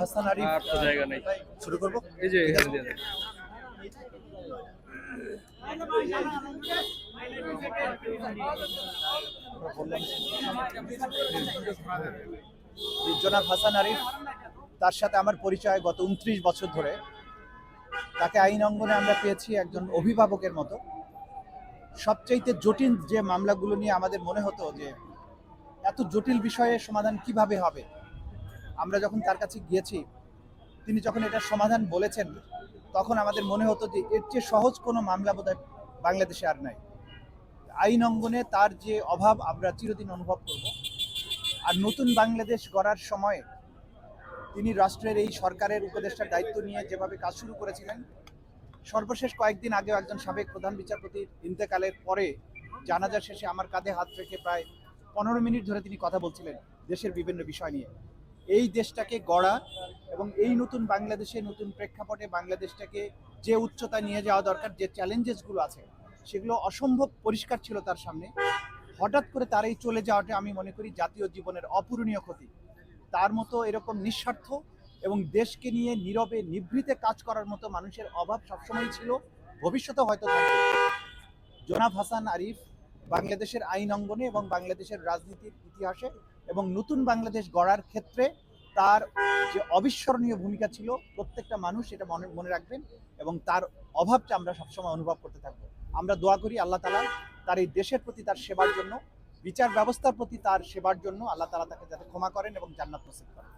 হাসান আরিফ আর তো জায়গা নেই। শুরু করব? এই যে এখানে দিয়ে দেন। জনাব হাসান আরিফ তার সাথে আমার পরিচয় গত উনত্রিশ বছর ধরে। তাকে আইন অঙ্গনে আমরা পেয়েছি একজন অভিভাবকের মতো। সবচাইতে জটিল যে মামলাগুলো নিয়ে আমাদের মনে হতো যে এত জটিল বিষয়ে সমাধান কীভাবে হবে? আমরা যখন তার কাছে গিয়েছি, তিনি যখন এটার সমাধান বলেছেন, তখন আমাদের মনে হতো যে এর চেয়ে সহজ কোনো মামলা বোধহয় বাংলাদেশে আর নাই। আইন অঙ্গনে তার যে অভাব আমরা চিরদিন অনুভব করব। আর নতুন বাংলাদেশ গড়ার সময় তিনি রাষ্ট্রের এই সরকারের উপদেষ্টার দায়িত্ব নিয়ে যেভাবে কাজ শুরু করেছিলেন, সর্বশেষ কয়েকদিন আগেও একজন সাবেক প্রধান বিচারপতির ইন্তেকালের পরে জানাজা শেষে আমার কাঁধে হাত রেখে প্রায় পনেরো মিনিট ধরে তিনি কথা বলছিলেন দেশের বিভিন্ন বিষয় নিয়ে। এই দেশটাকে গড়া এবং এই নতুন বাংলাদেশে, নতুন প্রেক্ষাপটে বাংলাদেশটাকে যে উচ্চতায় নিয়ে যাওয়া দরকার, যে চ্যালেঞ্জেসগুলো আছে, সেগুলো অসম্ভব পরিষ্কার ছিল তার সামনে। হঠাৎ করে তার এই চলে যাওয়াটা আমি মনে করি জাতীয় জীবনের অপূরণীয় ক্ষতি। তার মতো এরকম নিঃস্বার্থ এবং দেশকে নিয়ে নীরবে, নিভৃতে কাজ করার মতো মানুষের অভাব সবসময় ছিল। ভবিষ্যতে হয়তো থাকবে। জনাব হাসান আরিফ বাংলাদেশের আইন অঙ্গনে এবং বাংলাদেশের রাজনীতির ইতিহাসে এবং নতুন বাংলাদেশ গড়ার ক্ষেত্রে তার যে অবিস্মরণীয় ভূমিকা ছিল প্রত্যেকটা মানুষ এটা মনে মনে রাখবেন এবং তার অভাবটা আমরা সবসময় অনুভব করতে থাকব। আমরা দোয়া করি আল্লাহ তালা তার এই দেশের প্রতি তার সেবার জন্য, বিচার ব্যবস্থার প্রতি তার সেবার জন্য আল্লাহ তালা তাকে যাতে ক্ষমা করেন এবং জান্নাত নসিব করেন।